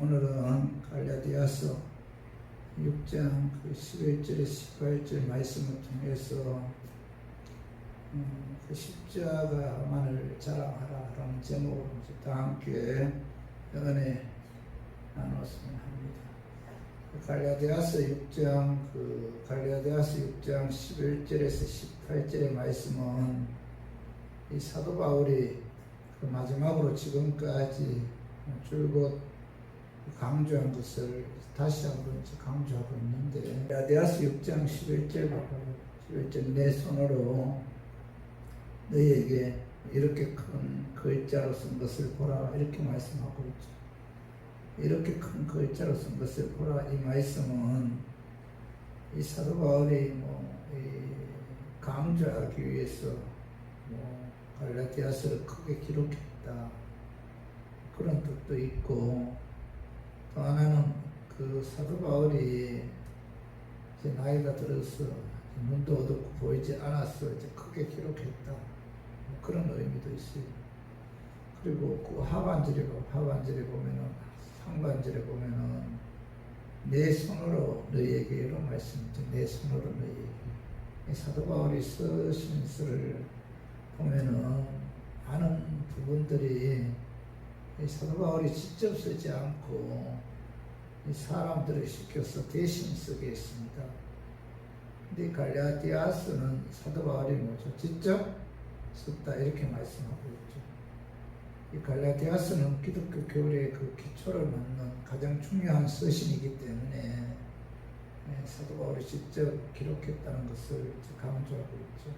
오늘은 갈라디아서 6장 그 11절에 18절 말씀을 통해서 음, 그 십자가만을 자랑하라 라는 제목으로 이제 다 함께 은혜 나눴으면 합니다. 그 갈라디아서 6장 그 갈라디아서 6장 11절에서 18절의 말씀은 이 사도 바울이 그 마지막으로 지금까지 줄곧 강조한 것을 다시 한번 강조하고 있는데 갈라디아서 6장 11절 11절 내 손으로 너희에게 이렇게 큰 글자로 쓴 것을 보라 이렇게 말씀하고 있죠. 이렇게 큰 글자로 쓴 것을 보라 이 말씀은 이 사도 바울이 뭐이 강조하기 위해서 뭐 갈라디아서를 크게 기록했다 그런 뜻도 있고 또 하나는 그 사도 바울이 이제 나이가 들어서 눈도 어둡고 보이지 않아서 이제 크게 기록했다 뭐 그런 의미도 있어요. 그리고 그 하반절에 보- 하반절에 보면은 상반절에 보면은 내 손으로 너희에게 이런 말씀이죠. 내 손으로 너희에게 이 사도 바울이 쓰신 글을 보면은 많은 부분들이 이 사도 바울이 직접 쓰지 않고 이 사람들을 시켜서 대신 쓰게 했습니다. 근데 갈라디아서는 사도 바울이 뭐죠? 직접 썼다 이렇게 말씀하고 있죠. 이 갈라디아서는 기독교 교리의 그 기초를 놓는 가장 중요한 서신이기 때문에 예, 사도 바울이 직접 기록했다는 것을 강조하고 있죠.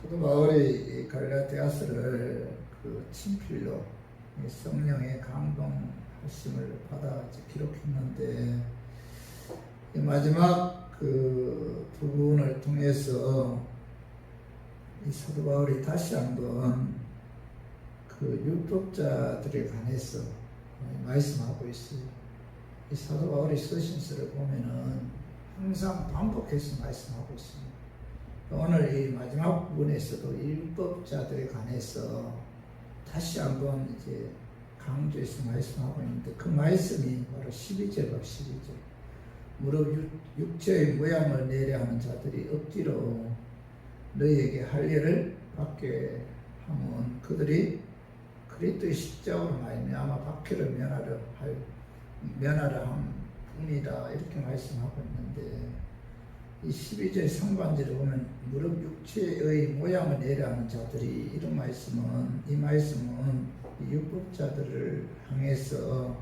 사도 바울이 이 갈라디아서를 그 친필로 이 성령의 감동 하심을 받아 이제 기록했는데 이 마지막 그 부분을 통해서 이 사도 바울이 다시 한번 그 율법자들에 관해서 말씀하고 있어요. 이 사도 바울이 쓰신 글을 보면은 항상 반복해서 말씀하고 있습니다. 오늘 이 마지막 부분에서도 이 율법자들에 관해서 다시 한번 이제 강조해서 말씀하고 있는데 그 말씀이 바로 12절과 12절. 무릇 육- 육체의 모양을 내려 하는 자들이 억지로 너희에게 할례를 받게 하면 그들이 그리스도의 십자가로 말미암아 박해를 면하려 할 면하려 함 뿐이다 이렇게 말씀하고 있는데 이 12절 상반절에 보면 무릎 육체의 모양을 내려 하는 자들이 이런 말씀은 이 말씀은 이 율법자들을 향해서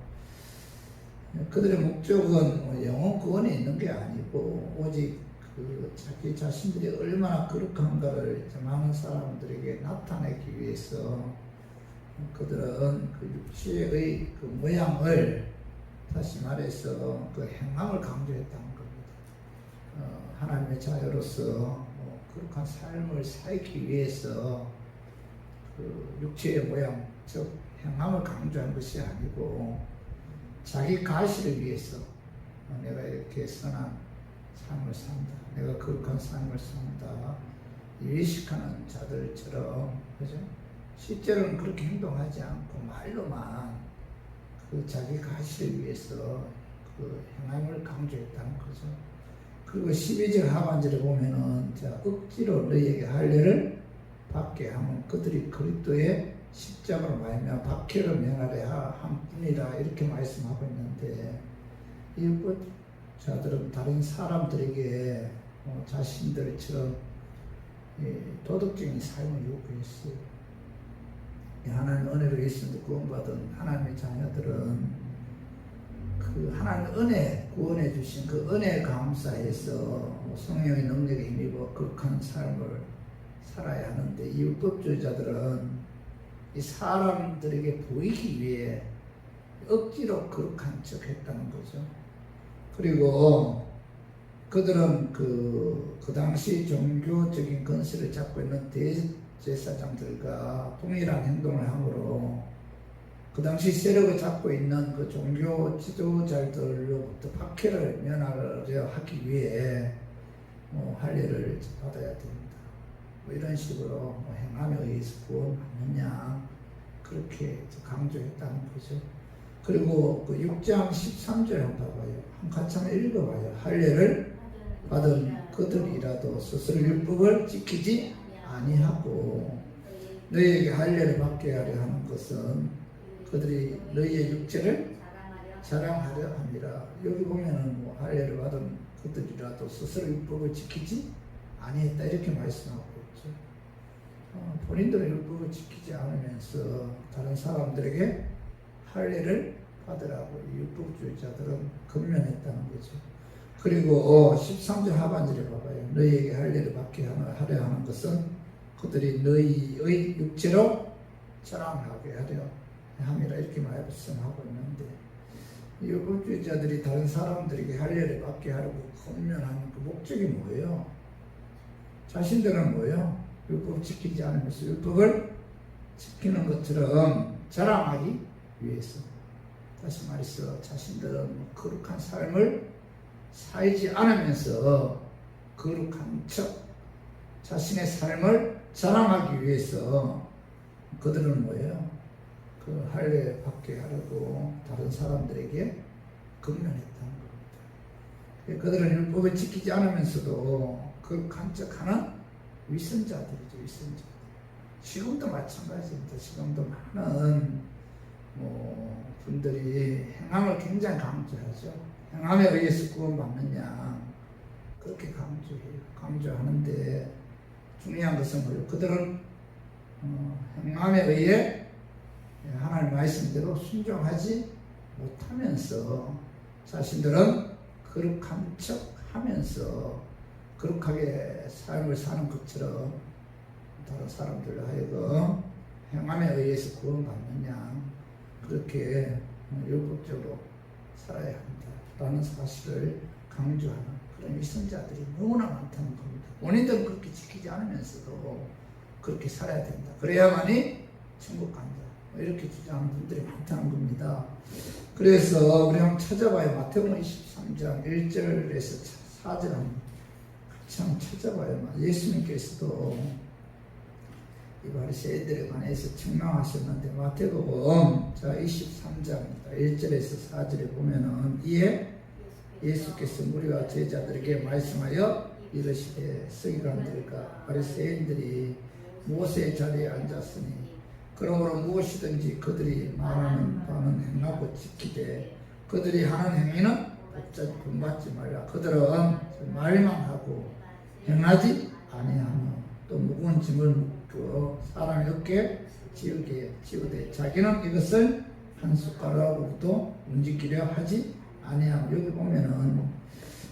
그들의 목적은 뭐 영혼 구원에 있는 게 아니고 오직 그 자기 자신들이 얼마나 거룩한가를 많은 사람들에게 나타내기 위해서 그들은 그 육체의 그 모양을 다시 말해서 그 행함을 강조했다는 겁니다. 어, 하나님의 자녀로서 뭐 거룩한 삶을 살기 위해서 그 육체의 모양, 즉 행함을 강조한 것이 아니고 자기 가시를 위해서 어, 내가 이렇게 선한 삶을 산다. 내가 거룩한 삶을 산다. 외식하는 자들처럼 그죠? 실제로는 그렇게 행동하지 않고 말로만 그 자기 가시를 위해서 그 행함을 강조했다는 거죠. 그리고 12절 하반절에 보면은 자 억지로 너희에게 할례를 받게 하면 그들이 그리스도의 십자가로 말미암아 박해를 면하려 한 뿐이라 이렇게 말씀하고 있는데 이 자들은 다른 사람들에게 어, 자신들처럼 이 도덕적인 삶을 요구했어요. 이 하나님 은혜로 예수님도 구원받은 하나님의 자녀들은 그 하나님 은혜 구원해 주신 그 은혜 감사해서 성령의 능력에 힘입어 극한 삶을 살아야 하는데 이 율법주의자들은 이 사람들에게 보이기 위해 억지로 거룩한 척 했다는 거죠. 그리고 그들은 그, 그 당시 종교적인 건설을 잡고 있는 대제사장들과 동일한 행동을 함으로 그 당시 세력을 잡고 있는 그 종교 지도자들로부터 박해를 면하려 하기 위해 뭐 할례를 받아야 됩니다. 뭐 이런 식으로 뭐 행함에 의해서 구원받느냐 그렇게 강조했다는 거죠. 그리고 그 6장 13절 한번 봐봐요. 한 같이 한번 읽어봐요. 할례를 받은 그들이라도 스스로 율법을 지키지 아니하고 너희에게 할례를 받게 하려 하는 것은 그들이 너희의 육체를 자랑하려 함이라. 여기 보면은 뭐 할례를 받은 그들이라도 스스로 율법을 지키지 아니했다 이렇게 말씀하고. 어, 본인들은 율법을 지키지 않으면서 다른 사람들에게 할례를 받으라고 이 율법주의자들은 근면했다는 거죠. 그리고 어, 13절 하반절에 봐봐요. 너희에게 할례를 받게 하려 하는 것은 그들이 너희의 육체로 자랑하게 하려 함이라 이렇게 말씀하고 있는데 이 율법주의자들이 다른 사람들에게 할례를 받게 하려고 권면하는 그 목적이 뭐예요? 자신들은 뭐예요? 율법 지키지 않으면서 율법을 지키는 것처럼 자랑하기 위해서 다시 말해서 자신들은 뭐 거룩한 삶을 살지 않으면서 거룩한 척 자신의 삶을 자랑하기 위해서 그들은 뭐예요? 그 할례 받게 하려고 다른 사람들에게 근면했다는 겁니다. 그들은 율법을 지키지 않으면서도 거룩한 척하는 위선자들이죠, 위선자. 지금도 마찬가지입니다. 지금도 많은 뭐 분들이 행함을 굉장히 강조하죠. 행함에 의해서 구원받느냐 그렇게 강조해요. 강조하는데 중요한 것은 뭐예요? 그들은 어, 행함에 의해 하나님 말씀대로 순종하지 못하면서 자신들은 거룩한 척 하면서 거룩하게 삶을 사는 것처럼 다른 사람들로 하여금 행함에 의해서 구원받느냐 그렇게 율법적으로 살아야 한다라는 사실을 강조하는 그런 위선자들이 너무나 많다는 겁니다. 본인들은 그렇게 지키지 않으면서도 그렇게 살아야 된다. 그래야만이 천국 간다. 뭐 이렇게 주장하는 분들이 많다는 겁니다. 그래서 우리 한번 찾아봐요. 마태복음 23장 1절에서 4절 한번 한번 찾아봐요. 예수님께서도 이 바리새인들에 관해서 책망하셨는데 마태복음 자 23장입니다. 1절에서 4절에 보면은 이에 예수께서 무리와 제자들에게 말씀하여 이르시되 서기관들과 바리새인들이 모세의 자리에 앉았으니 그러므로 무엇이든지 그들이 말하는 바는 행하고 지키되 그들이 하는 행위는 어차피 본받지 말라. 그들은 말만 하고 행하지 아니하며 또 무거운 짐을 묶어 사람의 어깨에 지우게 지우되 자기는 이것을 한 숟가락으로도 움직이려 하지 아니하며 여기 보면은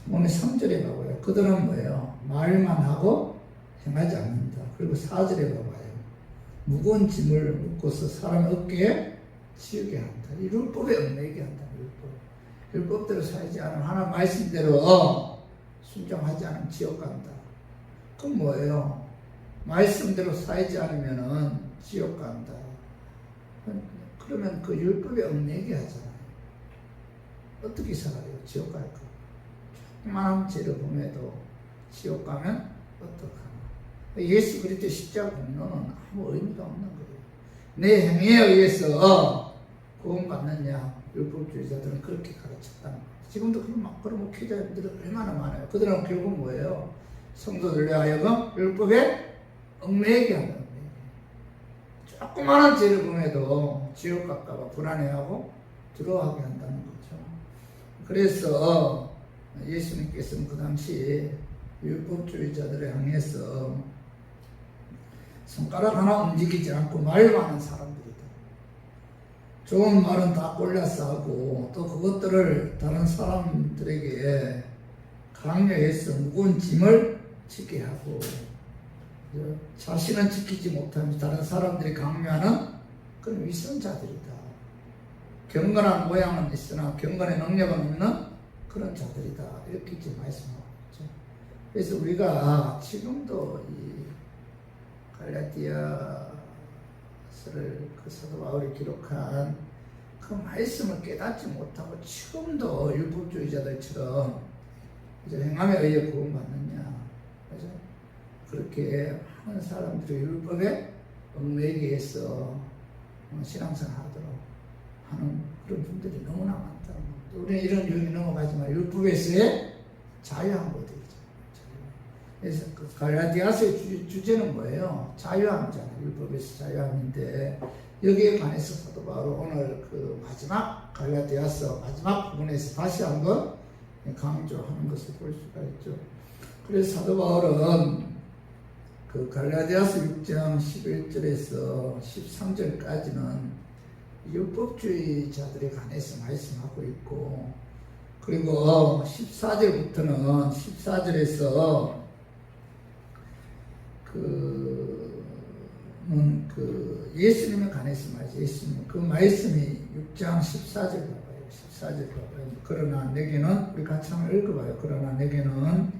몸의 3절에 봐봐요. 그들은 뭐예요? 말만 하고 행하지 않는다. 그리고 4절에 봐봐요. 무거운 짐을 묶어서 사람의 어깨에 지우게 한다. 이 율법에 얽매이게 한다 율법 율법대로 살지 않으면 하나님 말씀대로 순종하지 않으면 지옥 간다 그건 뭐예요 말씀대로 살지 않으면은 지옥 간다. 그러면 그 율법에 얽매게 하잖아요. 어떻게 살아요? 지옥 갈까? 조그마한 죄를 범해도 지옥 가면 어떡하나? 예수 그리스도 십자가 공로는 아무 의미가 없는 거예요. 내 행위에 의해서 구원받느냐? 율법주의자들은 그렇게 가르쳤다는 거예요. 지금도 그런 막 그런 목회자들이 얼마나 많아요. 그들은 결국 뭐예요? 성도들에 하여금 율법에 얽매이게 한다는 거예요. 조그마한 죄를 범해도 지옥 갈까봐 불안해하고 두려워하게 한다는 거죠. 그래서 예수님께서는 그 당시 율법주의자들을 향해서 손가락 하나 움직이지 않고 말만 하는 사람들이다. 좋은 말은 다 골라서 하고 또 그것들을 다른 사람들에게 강요해서 무거운 짐을 지게 하고 자신은 지키지 못하면서 다른 사람들이 강요하는 그런 위선자들이다. 경건한 모양은 있으나 경건의 능력은 없는 그런 자들이다. 이렇게 이제 말씀하고 있죠. 그래서 우리가 지금도 이 갈라디아서를 그 사도 바울이 기록한 그 말씀을 깨닫지 못하고 지금도 율법주의자들처럼 이제 행함에 의해 구원받느냐. 그죠? 그렇게 많은 사람들이 율법에 얽매이게 해서 신앙생활 하도록 하는 그런 분들이 너무나 많다. 또 우리는 이런 유형이 넘어가지만 율법에서의 자유한. 자유. 그래서 그 갈라디아서의 주, 주제 는 뭐예요? 자유함이잖아요. 율법에서 자유함인데 여기에 관해서 사도 바로 오늘 그 마지막 갈라디아서 마지막 부분에서 다시 한번 강조하는 것을 볼 수가 있죠. 그래서 사도 바울은 그 갈라디아서 6장 11절에서 13절까지는 율법주의자들에 관해서 말씀하고 있고 그리고 14절부터는 14절에서 그, 음, 그 예수님에 관해서 말이죠. 예수님 그 말씀이 6장 14절 봐봐요. 14절 봐봐요. 그러나 내게는 우리 같이 한번 읽어봐요. 그러나 내게는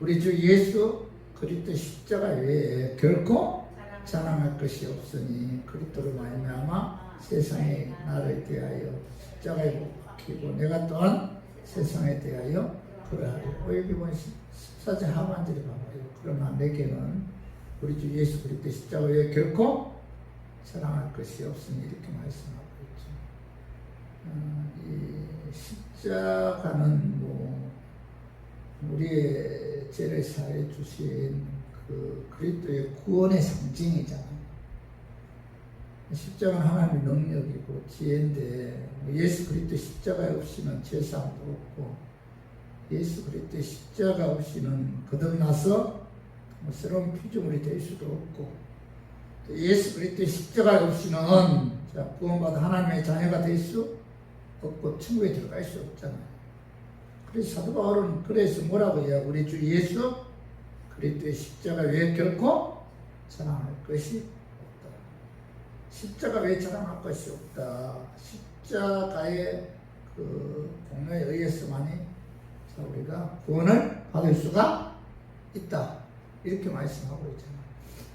우리 주 예수 그리스도 십자가 외에 결코 자랑할 것이 없으니 그리스도로 말미암아 세상에 나를 대하여 십자가에 못 박히고 내가 또한 세상에 대하여 그러하리. 어, 여기 보면 14절 하반절에 봐봐요. 그러나 내게는 우리 주 예수 그리스도 십자가 외에 결코 사랑할 것이 없으니 이렇게 말씀하고 있죠. 어, 이 십자가는 뭐 우리의 죄를 사해 주신 그 그리스도의 구원의 상징이잖아요. 십자가는 하나님의 능력이고 지혜인데 뭐 예수 그리스도 십자가 없이는 죄사함도 없고 예수 그리스도 십자가 없이는 거듭나서 뭐 새로운 피조물이 될 수도 없고 또 예수 그리스도 십자가 없이는 자, 구원받아 하나님의 자녀가 될 수 없고 천국에 들어갈 수 없잖아요. 그래서 사도 바울은 그래서 뭐라고 해요? 우리 주 예수 그리스도의 십자가 외에 결코 자랑할 것이 없다. 십자가 외에 자랑할 것이 없다. 십자가의 그 공로에 의해서만이 자, 우리가 구원을 받을 수가 있다. 이렇게 말씀하고 있잖아요.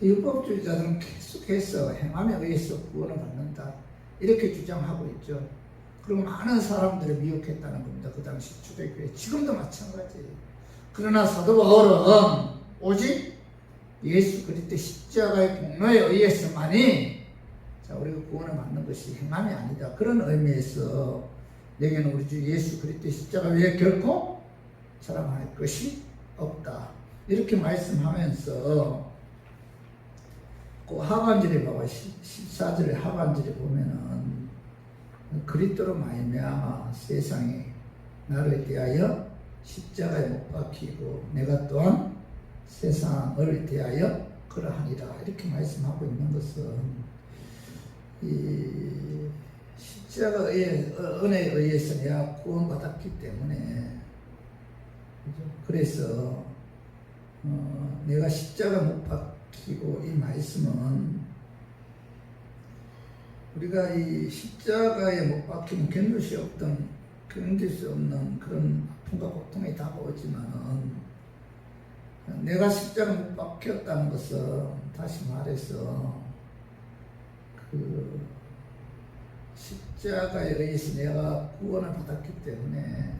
율법주의자들은 계속해서 행함에 의해서 구원을 받는다. 이렇게 주장하고 있죠. 그리고 많은 사람들을 미혹했다는 겁니다. 그 당시 초대교회. 지금도 마찬가지예요. 그러나 사도 바울은 오직 예수 그리스도 십자가의 공로에 의해서만이 자, 우리가 구원을 받는 것이 행함이 아니다. 그런 의미에서 내게는 우리 주 예수 그리스도 십자가 외에 결코 자랑할 것이 없다. 이렇게 말씀하면서 그 하반절에 봐봐 14절의 하반절에 보면은 그리스도로 말미암아 세상에 나를 대하여 십자가에 못 박히고 내가 또한 세상을 대하여 그러하니라 이렇게 말씀하고 있는 것은 이 십자가의 은혜에 의해서 내가 구원받았기 때문에? 그래서 어, 내가 십자가 못 박히고 이 말씀은 우리가 이 십자가에 못 박히면 견딜 수 없던 견딜 수 없는 그런 아픔과 고통이 다가오지만은 내가 십자가 못 박혔다는 것은 다시 말해서 그 십자가에 의해서 내가 구원을 받았기 때문에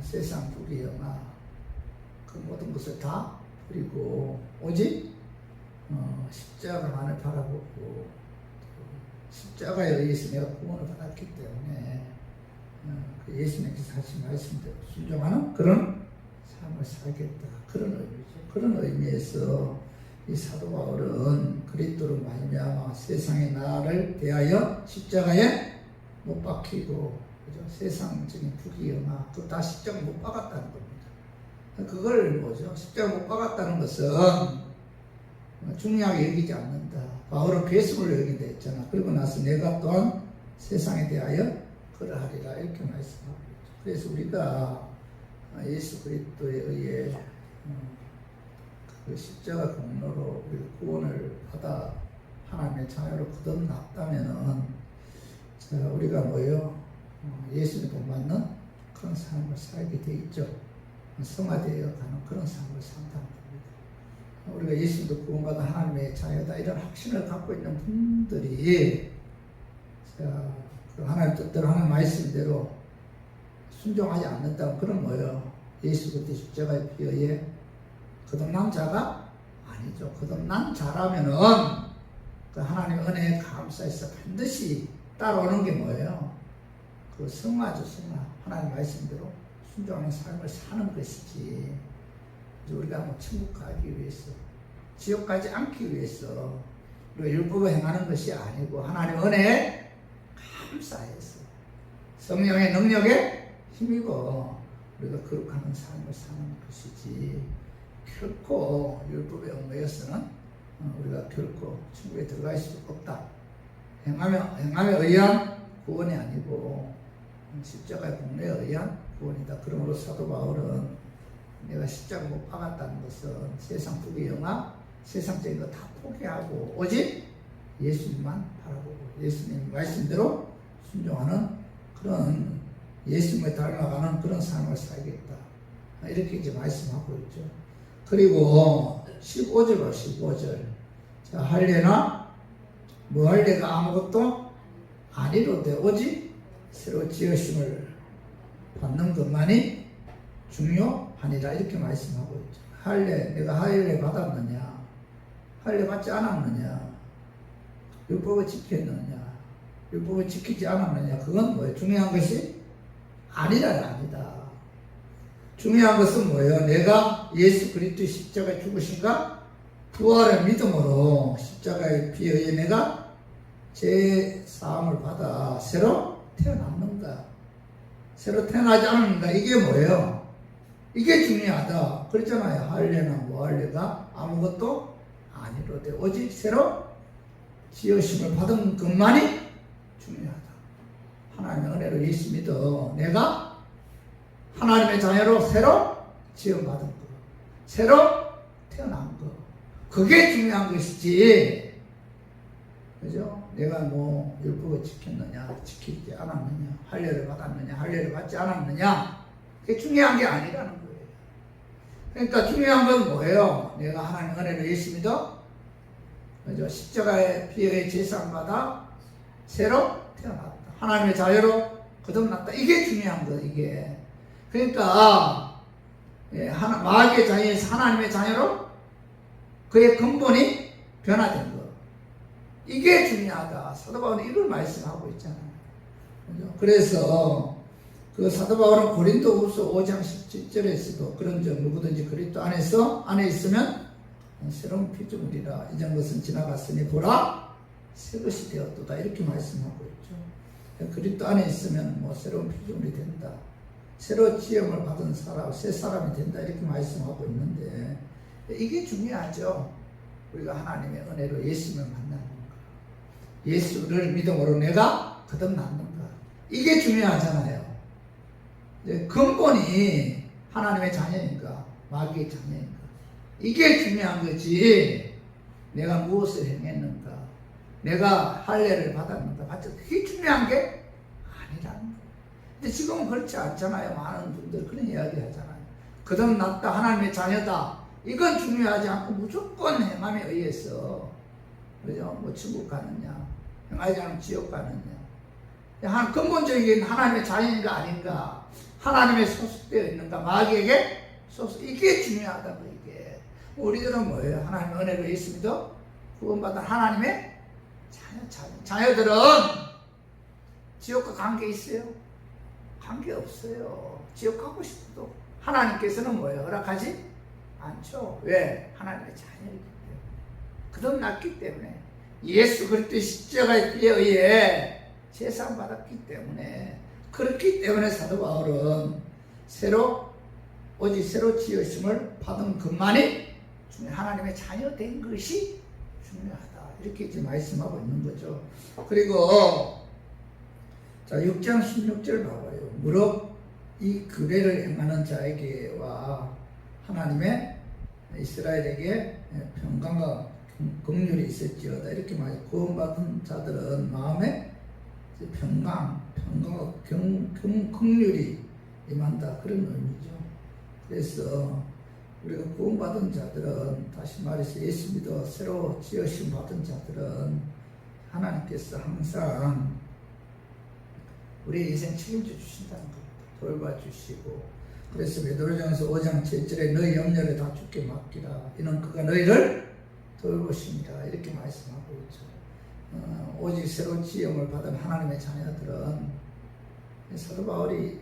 세상 부귀영화 그 모든 것을 다 버리고 오직 어, 십자가만을 바라보고 십자가에 의해서 내가 구원을 받았기 때문에 어, 그 예수님께서 하신 말씀대로 순종하는 그런 삶을 살겠다 그런 의미죠. 그런 의미에서 이 사도 바울은 그리스도로 말미암아 세상의 나를 대하여 십자가에 못 박히고 그죠? 세상적인 부귀영화 그 다 십자가 못 박았다는 겁니다. 그걸 뭐죠? 십자가 못 박았다는 것은 중요하게 여기지 않는다. 바울은 괴수를 여긴다 했잖아. 그리고 나서 내가 또한 세상에 대하여 그러하리라 이렇게 말씀하고 있죠. 그래서 우리가 예수 그리스도에 의해 그 십자가 공로로 우리 구원을 받아 하나님의 자녀로 거듭났다면은 자, 우리가 뭐요? 어, 예수님 본받는 그런 삶을 살게 돼 있죠. 성화되어 가는 그런 삶을 산다는 겁니다. 우리가 예수님도 구원받은 하나님의 자녀다 이런 확신을 갖고 있는 분들이 자, 그 하나님 뜻대로 하는 말씀대로 순종하지 않는다면 그런 뭐예요? 예수 그리스도 십자가에 비하여 거듭난 자가 아니죠. 거듭난 자라면은 그 하나님 은혜에 감사해서 반드시 따라오는 게 뭐예요? 그 성화죠, 성화. 하나님 말씀대로 순종하는 삶을 사는 것이지. 우리가 뭐 천국 가기 위해서, 지옥 가지 않기 위해서, 율법을 행하는 것이 아니고, 하나님 은혜에 감사해서, 성령의 능력에 힘입어 우리가 거룩하는 삶을 사는 것이지, 결코 율법에 얽매여서는 어, 우리가 결코 천국에 들어갈 수 없다. 행함에, 행함에 의한 구원이 아니고 십자가의 공로에 의한 구원이다. 그러므로 사도 바울은 내가 십자가 못 박았다는 것은 세상 부귀 영화, 세상적인 거 다 포기하고 오직 예수님만 바라보고 예수님 말씀대로 순종하는 그런 예수님을 닮아가는 그런 삶을 살겠다. 이렇게 이제 말씀하고 있죠. 그리고 15절 봐, 15절. 자, 할례나 뭐 할례가 아무것도 아니로되 오직 새로 지으심을 받는 것만이 중요하니라 이렇게 말씀하고 있죠. 할례 내가 할례 받았느냐? 할례 받지 않았느냐? 율법을 지켰느냐? 율법을 지키지 않았느냐? 그건 뭐예요? 중요한 것이 아니라 아니다. 중요한 것은 뭐예요? 내가 예수 그리스도의 십자가에 죽으신가? 부활의 믿음으로 십자가의 피에 내가 제 사함을 받아 새로 태어났는가? 새로 태어나지 않았는가? 이게 뭐예요? 이게 중요하다. 그랬잖아요. 할례나 뭐 할례가 아무것도 아니로되 오직 새로 지으심을 받은 것만이 중요하다. 하나님의 은혜로 예수 믿어 내가 하나님의 자녀로 새로 지음받은 것, 새로 태어난 것, 그게 중요한 것이지. 그죠? 내가 뭐 율법을 지켰느냐, 지키지 않았느냐, 할례를 받았느냐, 할례를 받지 않았느냐, 그게 중요한 게 아니라는 거예요. 그러니까 중요한 건 뭐예요? 내가 하나님 은혜를 예수 믿어, 그죠? 십자가의 피의 제사받아 새로 태어났다. 하나님의 자유로 거듭났다. 이게 중요한 거, 이게. 그러니까, 예, 하나, 마귀의 자녀에서 하나님의 자녀로 그의 근본이 변화된 거. 이게 중요하다. 사도 바울은 이걸 말씀하고 있잖아요. 그래서 그 사도 바울은 고린도후서 5장 17절에서도 그런 점 누구든지 그리스도 안에서 안에 있으면 새로운 피조물이라 이전 것은 지나갔으니 보라 새 것이 되었도다 이렇게 말씀하고 있죠. 그리스도 안에 있으면 뭐 새로운 피조물이 된다. 새로 지음을 받은 사람, 새 사람이 된다 이렇게 말씀하고 있는데 이게 중요하죠. 우리가 하나님의 은혜로 예수님을 만나는 거. 예수를 믿음으로 내가 거듭났는가. 이게 중요하잖아요. 근본이 하나님의 자녀인가, 마귀의 자녀인가. 이게 중요한 거지. 내가 무엇을 행했는가, 내가 할례를 받았는가, 받지 그게 중요한 게 아니라는 거예요. 근데 지금은 그렇지 않잖아요. 많은 분들 그런 이야기 하잖아요. 거듭났다, 하나님의 자녀다. 이건 중요하지 않고 무조건 행함에 의해서, 그죠? 뭐 천국 가느냐, 행하지 않으면 지옥 가느냐. 한 근본적인 하나님의 자녀인가 아닌가, 하나님의 소속되어 있는가, 마귀에게 소속, 이게 중요하다고, 이게. 우리들은 뭐예요? 하나님의 은혜로 믿어? 구원받은 하나님의 자녀, 자녀. 자녀들은 지옥과 관계 있어요? 관계 없어요. 지옥 가고 싶어도 하나님께서는 뭐예요? 허락하지 않죠. 왜? 하나님의 자녀이기 때문에. 거듭났기 때문에. 예수 그리스도의 십자가의 피에 의해 제상 받았기 때문에 그렇기 때문에 사도 바울은 새로 오직 새로 지으심을 받은 것만이 하나님의 자녀 된 것이 중요하다 이렇게 이제 말씀하고 있는 거죠. 그리고 자 6장 16절 봐봐요. 무릇 이 규례를 행하는 자에게와 하나님의 이스라엘에게 평강과 긍휼이 있을지어다 이렇게 말해 구원받은 자들은 마음에 평강, 평강과 경, 경, 긍휼이 임한다 그런 의미죠. 그래서 우리가 구원받은 자들은 다시 말해서 예수 믿어 새로 지으심 받은 자들은 하나님께서 항상 우리의 인생 책임져 주신다는 겁니다. 돌봐 주시고 그래서 베드로전서 5장 7절에 너희 염려를 다 주께 맡기라 이는 그가 너희를 돌보십니다. 이렇게 말씀하고 있죠. 어, 오직 새로 지음을 받은 하나님의 자녀들은 사도 바울이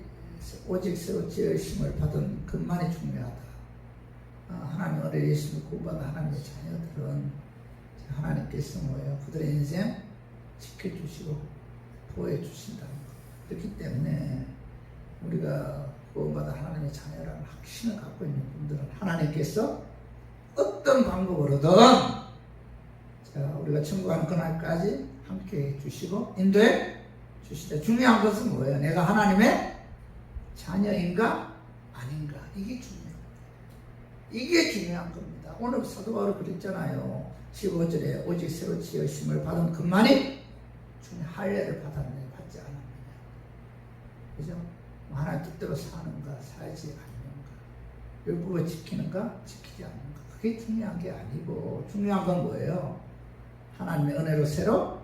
오직 새로 지으심을 받은 것만이 중요하다. 어, 하나님 어린 예수를 구원받은 하나님의 자녀들은 하나님께서 뭐예요? 그들의 인생 지켜주시고 보호해주신다는 것. 그렇기 때문에 우리가 구원받은 하나님의 자녀라는 확신을 갖고 있는 분들은 하나님께서 어떤 방법으로든 자, 우리가 천국하는 그날까지 함께 해주시고 인도해 주시다. 중요한 것은 뭐예요? 내가 하나님의 자녀인가 아닌가 이게 중요해요. 이게 중요한 겁니다. 오늘 사도 바울이 그랬잖아요. 15절에 오직 새로 지으심을 받은 것만이 주님 할례를 받았느냐 받지 않았느냐. 그죠? 뭐 하나님 뜻대로 사는가 살지 않는가. 율법을 지키는가 지키지 않는가. 그게 중요한 게 아니고 중요한 건 뭐예요? 하나님의 은혜로 새로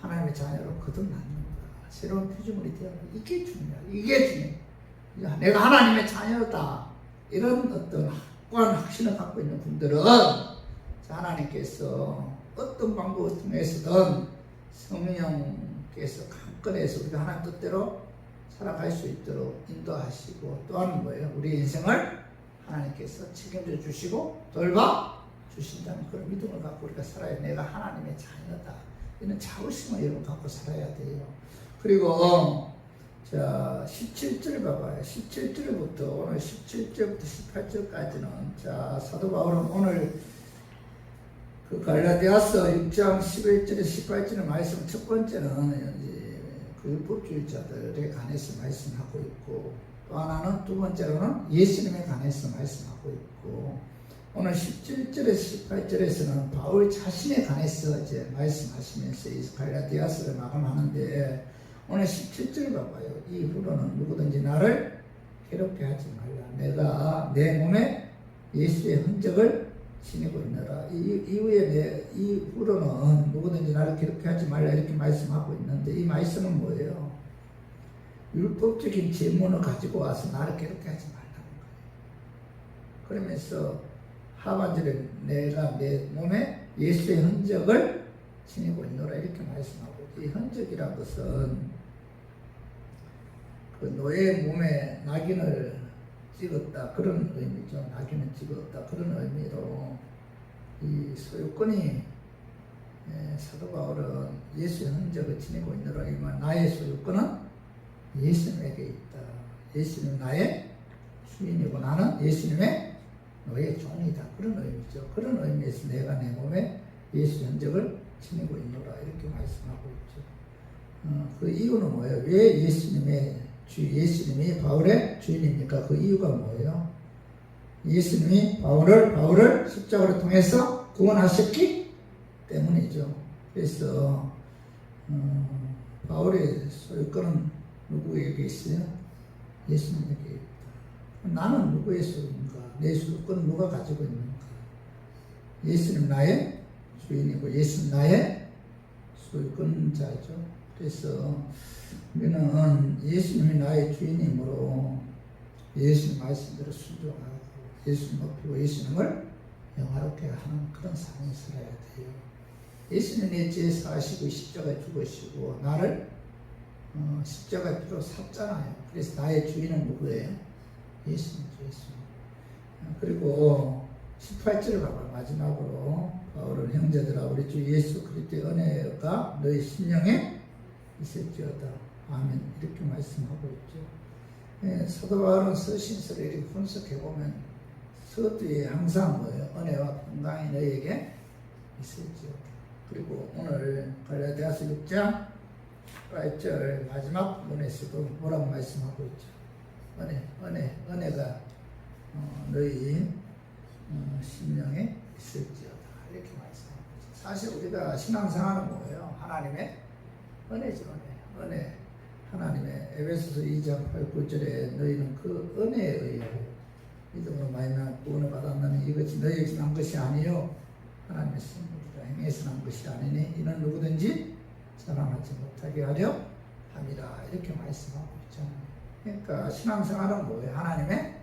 하나님의 자녀로 거듭났는가. 새로운 피조물이 되어 이게 중요해. 이게 중요해. 내가 하나님의 자녀다. 이런 어떤 확고한 확신을 갖고 있는 분들은 하나님께서 어떤 방법을 통해서든 성령께서 강건해서 우리가 하나님 뜻대로 살아갈 수 있도록 인도하시고 또한 뭐예요? 우리 인생을 하나님께서 책임져 주시고 돌봐 주신다는 그런 믿음을 갖고 우리가 살아야 내가 하나님의 자녀다. 이런 자부심을 여러분 갖고 살아야 돼요. 그리고 자 17절 봐봐요. 17절부터 오늘 17절부터 18절까지는 자 사도 바울은 오늘 그 갈라디아서 6장 11절에 18절의 말씀 첫 번째는 그 율법주의자들에 관해서 말씀하고 있고 또 하나는 두 번째로는 예수님에 관해서 말씀하고 있고 오늘 17절에 18절에서는 바울 자신에 관해서 이제 말씀하시면서 이 갈라디아서를 마감하는데 오늘 17절 봐봐요. 이후로는 누구든지 나를 괴롭게 하지 말라. 내가 내 몸에 예수의 흔적을 지니고 있노라. 이, 이후에 내, 이후로는 누구든지 나를 괴롭게 하지 말라. 이렇게 말씀하고 있는데 이 말씀은 뭐예요? 율법적인 질문을 가지고 와서 나를 괴롭게 하지 말라는 거예요. 그러면서 하반절에 내가 내 몸에 예수의 흔적을 지니고 있노라. 이렇게 말씀하고 이 흔적이란 것은 그 노예 몸에 낙인을 찍었다 그런 의미죠. 낙인을 찍었다 그런 의미로 이 소유권이 예, 사도 바울은 예수의 흔적을 지니고 있노라 이말 나의 소유권은 예수님에게 있다. 예수님 나의 주인이고 나는 예수님의 노예 종이다. 그런 의미죠. 그런 의미에서 내가 내 몸에 예수 흔적을 지니고 있노라 이렇게 말씀하고 있죠. 어, 그 이유는 뭐예요? 왜 예수님의 주 예수님이 바울의 주인입니까? 그 이유가 뭐예요? 예수님이 바울을 바울을 십자가를 통해서 구원하셨기 때문이죠. 그래서 어, 바울의 소유권은 누구에게 있어요? 예수님에게 있다. 나는 누구의 소유인가? 내 소유권은 누가 가지고 있는가? 예수님 나의 주인이고 예수님 나의 소유권자죠. 그래서 우리는 예수님이 나의 주인이므로 예수님 말씀대로 순종하고 예수님 높이고 예수님을 영화롭게 하는 그런 삶을 살아야 돼요. 예수님 내죄 사시고 십자가 죽으시고 나를 어, 십자가 피로 샀잖아요. 그래서 나의 주인은 누구예요? 예수님. 그리고 18절을 봐봐 마지막으로 바울은 형제들아 우리 주 예수 그리스도의 은혜가 너희 심령에 있을지어다. 아멘. 이렇게 말씀하고 있죠. 예, 사도 바울은 서신서를 이렇게 분석해 보면 서두에 항상 뭐예요? 은혜와 평강이 너희에게 있을지어다. 그리고 오늘 갈라디아서 6장 8절 마지막 문에서도 뭐라고 말씀하고 있죠? 은혜, 은혜, 은혜가 어, 너희 어, 심령에 있을지어다. 이렇게 말씀하고 있죠. 사실 우리가 신앙생활은 뭐예요? 하나님의 은혜죠, 은혜. 은혜. 하나님의 에베소서 2장 8, 9절에 너희는 그 은혜에 의해 믿음으로 마이나 구원을 받았느니 이것이 너희에게서 난 것이 아니요 하나님의 선물이라 행해서 난 것이 아니니 이는 누구든지 자랑하지 못하게 하려 함이라 이렇게 말씀하고 있잖아요. 그러니까 신앙생활은 뭐예요? 하나님의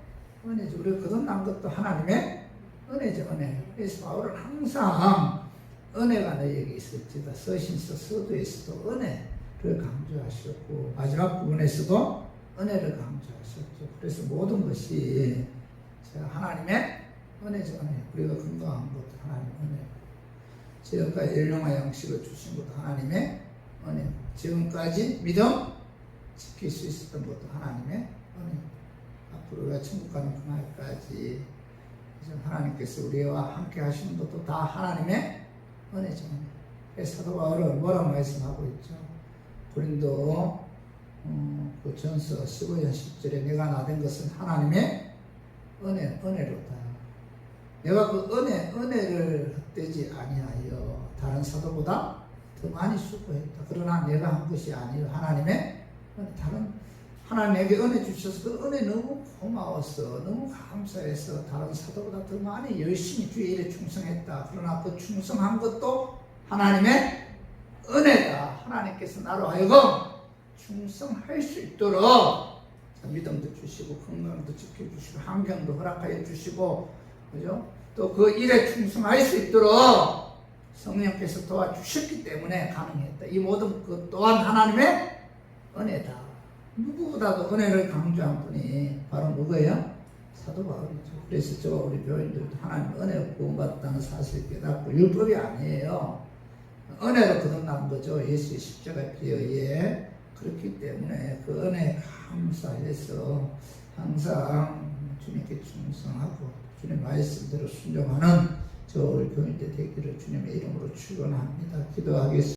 은혜죠. 우리가 거듭난 것도 하나님의 은혜죠, 은혜. 그래서 바울은 항상 은혜가 너에게 있을지다. 서신서 서두에서도 은혜를 강조하셨고 마지막 부분에서도 은혜를 강조하셨죠. 그래서 모든 것이 제가 하나님의 은혜죠. 은혜. 우리가 건강한 것도 하나님의 은혜. 지금까지 양식을 주신 것도 하나님의 은혜. 지금까지 믿음 지킬 수 있었던 것도 하나님의 은혜. 앞으로 우리가 천국 가는 그날까지 이제 하나님께서 우리와 함께 하시는 것도 다 하나님의 은혜죠. 사도 바울은 뭐라고 말씀하고 있죠? 고린도 어, 그 전서 15년 10절에 내가 나된 것은 하나님의 은혜, 은혜로다. 내가 그 은혜, 은혜를 헛되지 아니하여 다른 사도보다 더 많이 수고했다. 그러나 내가 한 것이 아니요 하나님의. 다른 하나님에게 은혜 주셔서 그 은혜 너무 고마워서 너무 감사해서 다른 사도보다 더 많이 열심히 주의 일에 충성했다. 그러나 그 충성한 것도 하나님의 은혜다. 하나님께서 나로 하여금 충성할 수 있도록 자, 믿음도 주시고 건강도 지켜주시고 환경도 허락하여 주시고 그죠? 또 그 일에 충성할 수 있도록 성령께서 도와주셨기 때문에 가능했다. 이 모든 것 또한 하나님의 은혜다. 누구보다도 은혜를 강조한 분이 바로 누구예요? 사도 바울이죠. 그래서 저 우리 교인들도 하나님 은혜 구원받았다는 사실 깨닫고 율법이 아니에요. 은혜로 거듭난 거죠. 예수의 십자가 피에 의해. 그렇기 때문에 그 은혜에 감사해서 항상 주님께 충성하고 주님 말씀대로 순종하는 저 우리 교인들 되기를 주님의 이름으로 축원합니다. 기도하겠습니다.